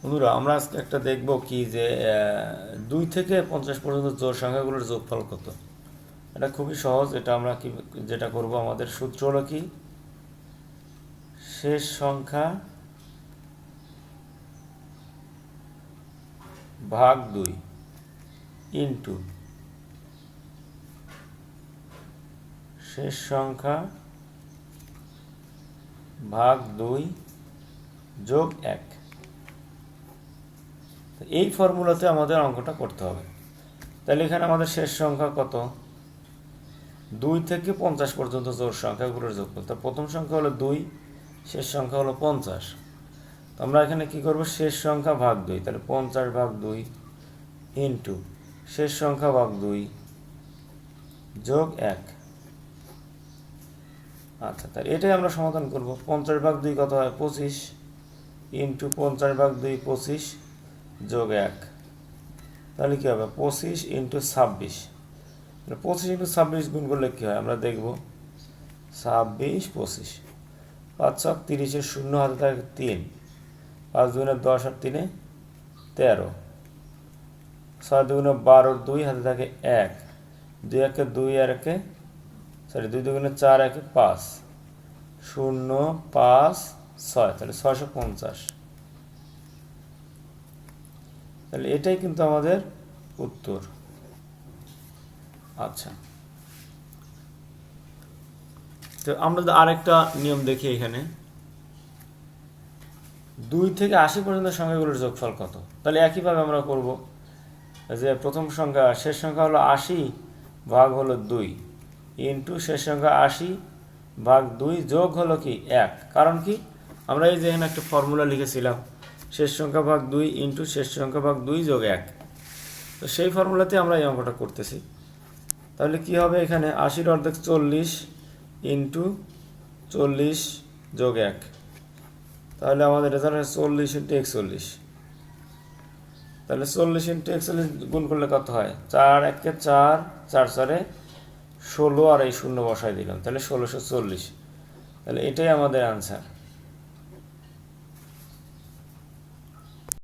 বন্ধুরা, আমরা আজকে একটা দেখব কি যে দুই থেকে পঞ্চাশ পর্যন্ত জোর সংখ্যাগুলোর যোগফল কত? এটা খুবই সহজ, এটা আমরা কি, যেটা করব, আমাদের সূত্র হলো কি? শেষ সংখ্যা ভাগ দুই ইন্টু শেষ সংখ্যা ভাগ দুই যোগ এক। তো এই ফর্মুলাতে আমাদের অঙ্কটা করতে হবে। তাহলে এখানে আমাদের শেষ সংখ্যা কত? দুই থেকে পঞ্চাশ পর্যন্ত জোর সংখ্যাগুলোর যোগফল। তো প্রথম সংখ্যা হলো দুই, শেষ সংখ্যা হলো পঞ্চাশ। তো আমরা এখানে কি করব? শেষ সংখ্যা ভাগ দুই। তাহলে পঞ্চাশ ভাগ দুই ইন্টু শেষ সংখ্যা ভাগ দুই যোগ এক। আচ্ছা তাহলে এটাই আমরা সমাধান করব। পঞ্চাশ ভাগ দুই কত হয়? পঁচিশ। ইন্টু পঞ্চাশ ভাগ দুই, পঁচিশ। যোগ এক। তাহলে কী হবে? পঁচিশ ইন্টু ছাব্বিশ। পঁচিশ ইন্টু ছাব্বিশ গুণ করলে কী হয়? আমরা দেখব ছাব্বিশ, পঁচিশ। পাঁচ ছক তিরিশের শূন্য হাতে থাকে তিন। পাঁচ দুগুণে দশ আর তিনে তেরো। ছয় দুগুণে বারোর দুই হাতে থাকে এক। দুই একে দুই আর একে সরি দুই দুগুণে চার একে পাঁচ। শূন্য পাঁচ ছয়। তাহলে ছয়শো পঞ্চাশ। তাহলে এটাই কিন্তু আমাদের উত্তর। আচ্ছা। তো আমরা আরেকটা নিয়ম দেখি এখানে। দুই থেকে আশি পর্যন্ত সংখ্যাগুলোর যোগফল কত? তাহলে একইভাবে আমরা করব যে প্রথম সংখ্যা, শেষ সংখ্যা হলো আশি, ভাগ হলো দুই। ইন্টু শেষ সংখ্যা আশি, ভাগ দুই যোগ হলো কি এক। কারণ কি? আমরা এই যে এখানে একটা ফর্মুলা লিখেছিলাম শেষ সংখ্যা ভাগ দুই ইন্টু শেষ সংখ্যা ভাগ দুই যোগ এক। তো সেই ফর্মুলাতে আমরা এই অঙ্কটা করতেছি। তাহলে কি হবে এখানে? আশির অর্ধেক চল্লিশ ইন্টু চল্লিশ যোগ এক। তাহলে আমাদের রেজাল্ট হয় চল্লিশ ইন্টু একচল্লিশ। তাহলে চল্লিশ ইন্টু একচল্লিশ গুণ করলে কত হয়? চার একে চার চার চারে ষোলো আর এই শূন্য বসায় দিলাম। তাহলে ষোলোশো চল্লিশ। তাহলে এটাই আমাদের আনসার